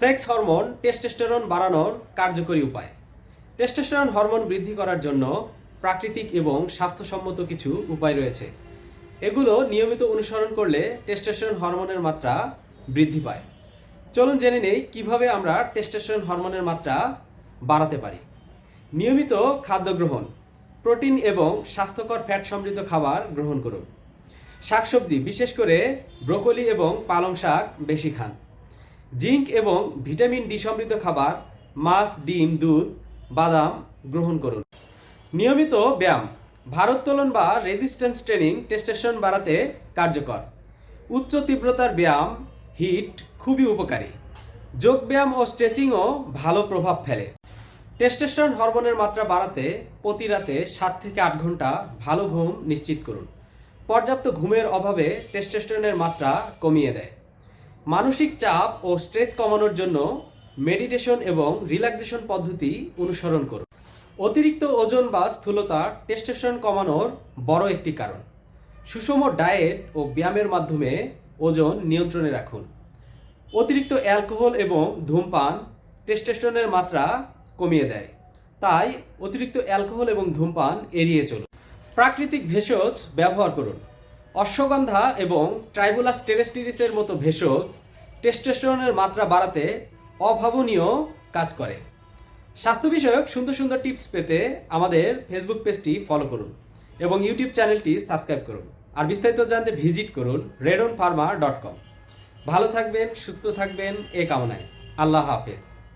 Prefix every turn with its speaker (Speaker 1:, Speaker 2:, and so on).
Speaker 1: Sex hormone testosterone বাড়ানোর কার্যকরী উপায়। টেস্টোস্টেরন হরমোন বৃদ্ধি করার জন্য প্রাকৃতিক এবং স্বাস্থ্যসম্মত কিছু উপায় রয়েছে। এগুলো নিয়মিত অনুসরণ করলে টেস্টোস্টেরন হরমোনের মাত্রা বৃদ্ধি পায়। চলুন জেনে নেই কীভাবে আমরা টেস্টোস্টেরন হরমোনের মাত্রা বাড়াতে পারি। নিয়মিত খাদ্য গ্রহণ, প্রোটিন এবং স্বাস্থ্যকর ফ্যাট সমৃদ্ধ খাবার গ্রহণ করুন। শাকসবজি, বিশেষ করে ব্রোকলি এবং পালং শাক বেশি খান। জিঙ্ক এবং ভিটামিন ডি সমৃদ্ধ খাবার, মাছ, ডিম, দুধ, বাদাম গ্রহণ করুন। নিয়মিত ব্যায়াম, ভারোত্তোলন বা রেজিস্ট্যান্স ট্রেনিং টেস্টেশন বাড়াতে কার্যকর। উচ্চ তীব্রতার ব্যায়াম হিট খুবই উপকারী। যোগ ব্যায়াম ও স্ট্রেচিংও ভালো প্রভাব ফেলে। টেস্টোস্টেরন হরমোনের মাত্রা বাড়াতে প্রতি রাতে সাত থেকে আট ঘণ্টা ভালো ঘুম নিশ্চিত করুন। পর্যাপ্ত ঘুমের অভাবে টেস্টোস্টেরনের মাত্রা কমিয়ে দেয়। মানসিক চাপ ও স্ট্রেস কমানোর জন্য মেডিটেশন এবং রিল্যাক্সেশন পদ্ধতি অনুসরণ করুন। অতিরিক্ত ওজন বা স্থূলতা টেস্টেশন কমানোর বড় একটি কারণ। সুষম ডায়েট ও ব্যায়ামের মাধ্যমে ওজন নিয়ন্ত্রণে রাখুন। অতিরিক্ত অ্যালকোহল এবং ধূমপান টেস্টেশনের মাত্রা কমিয়ে দেয়। তাই অতিরিক্ত অ্যালকোহল এবং ধূমপান এড়িয়ে চলুন। প্রাকৃতিক ভেষজ ব্যবহার করুন। অশ্বগন্ধা এবং ট্রাইবুলাস টেরেস্টিরিসের মতো ভেষজ টেস্টোস্টেরনের মাত্রা বাড়াতে অভাবনীয় কাজ করে। স্বাস্থ্য বিষয়ক সুন্দর সুন্দর টিপস পেতে আমাদের ফেসবুক পেজটি ফলো করুন এবং ইউটিউব চ্যানেলটি সাবস্ক্রাইব করুন। আর বিস্তারিত জানতে ভিজিট করুন রেডন ফার্মা ডট কম। ভালো থাকবেন, সুস্থ থাকবেন, এ কামনায়। আল্লাহ হাফেজ।